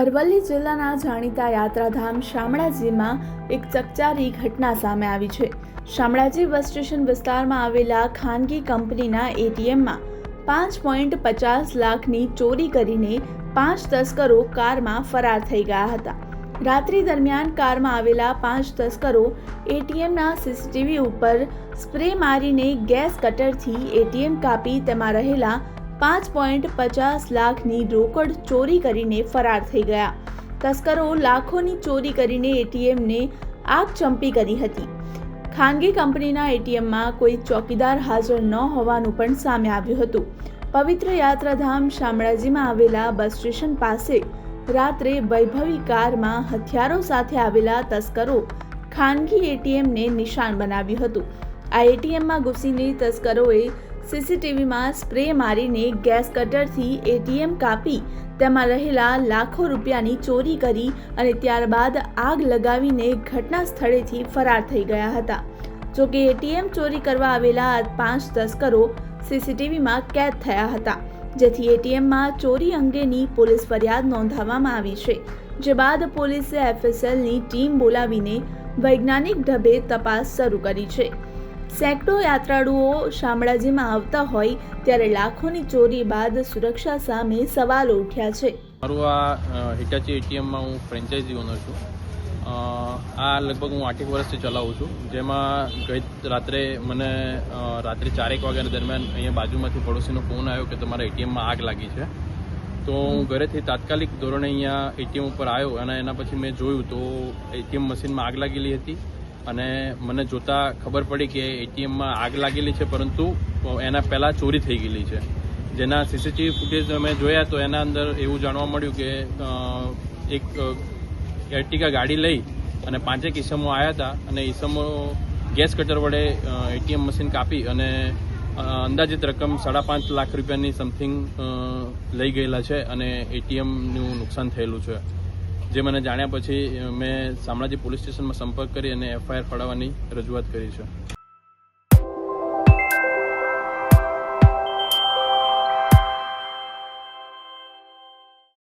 અરવલ્લી જિલ્લાના જાણીતા યાત્રાધામ શામળાજીમાં એક ચકચારી ઘટના સામે આવી છે. શામળાજી બસ સ્ટેશન વિસ્તારમાં આવેલા ખાનગી કંપનીના એટીએમમાં પાંચ પોઈન્ટ પચાસ લાખની ચોરી કરીને પાંચ તસ્કરો કારમાં ફરાર થઈ ગયા હતા. રાત્રિ દરમિયાન કારમાં આવેલા પાંચ તસ્કરો એટીએમના સીસીટીવી ઉપર સ્પ્રે મારીને ગેસ કટરથી એટીએમ કાપી તેમાં રહેલા પાંચ પોઈન્ટ પચાસ લાખની રોકડ ચોરી કરીને ફરાર થઈ ગયા. તસ્કરો લાખોની ચોરી કરીને એટીએમને આગ ચંપી કરી હતી. ખાનગી કંપનીના એટીએમમાં કોઈ ચોકીદાર હાજર ન હોવાનું પણ સામે આવ્યું હતું. પવિત્ર યાત્રાધામ શામળાજીમાં આવેલા બસ સ્ટેશન પાસે રાત્રે વૈભવી કારમાં હથિયારો સાથે આવેલા તસ્કરો ખાનગી એટીએમને નિશાન બનાવ્યું હતું. આ એટીએમમાં ઘૂસીને તસ્કરોએ સીસીટીવીમાં સ્પ્રે મારીને ગેસ કટરથી એટીએમ કાપી, તેમાં રહેલા લાખો રૂપિયાની ચોરી કરી અને ત્યારબાદ આગ લગાવીને ઘટના સ્થળેથી ફરાર થઈ ગયા હતા. જોકે એટીએમ ચોરી કરવા આવેલા પાંચ તસ્કરો સીસીટીવીમાં કેદ થયા હતા, જેથી એટીએમમાં ચોરી અંગેની પોલીસ ફરિયાદ નોંધાવવામાં આવી છે. જે બાદ પોલીસે એફએસએલની ટીમ બોલાવીને વૈજ્ઞાનિક ઢબે તપાસ શરૂ કરી છે. સેંકડો યાત્રાળુઓ શામળાજીમાં આવતા હોય ત્યારે લાખોની ચોરી બાદ સુરક્ષા સામે સવાલો ઉઠ્યા છે. મારું આ હિટાચી એટીએમમાં હું ફ્રેન્ચાઇઝી ઓનર છું. આ લગભગ હું આઠેક વર્ષથી ચલાવું છું. જેમાં ગઈ રાત્રે મને રાત્રે ચારેક વાગ્યા દરમિયાન અહીંયા બાજુમાંથી પડોશીનો ફોન આવ્યો કે તમારા એટીએમમાં આગ લાગી છે. તો હું ઘરેથી તાત્કાલિક ધોરણે અહીંયા એટીએમ ઉપર આવ્યો અને એના પછી મેં જોયું તો એટીએમ મશીનમાં આગ લાગેલી હતી. અને મને જોતા ખબર પડી કે એટીએમમાં આગ લાગેલી છે, પરંતુ એના પહેલાં ચોરી થઈ ગયેલી છે. જેના સીસીટીવી ફૂટેજ અમે જોયા તો એના અંદર એવું જાણવા મળ્યું કે એક એર્ટિગા ગાડી લઈ અને પાંચેક ઈસમો આવ્યા હતા અને ઈસમો ગેસ કટર વડે એટીએમ મશીન કાપી અને અંદાજિત રકમ સાડા પાંચ લાખ રૂપિયાની સમથિંગ લઈ ગયેલા છે અને એટીએમનું નુકસાન થયેલું છે. જે મને જાણ્યા પછી મેં શામળાજી પોલીસ સ્ટેશનમાં સંપર્ક કરી અને એફઆઈઆર ફાળવવાની રજૂઆત કરી છે.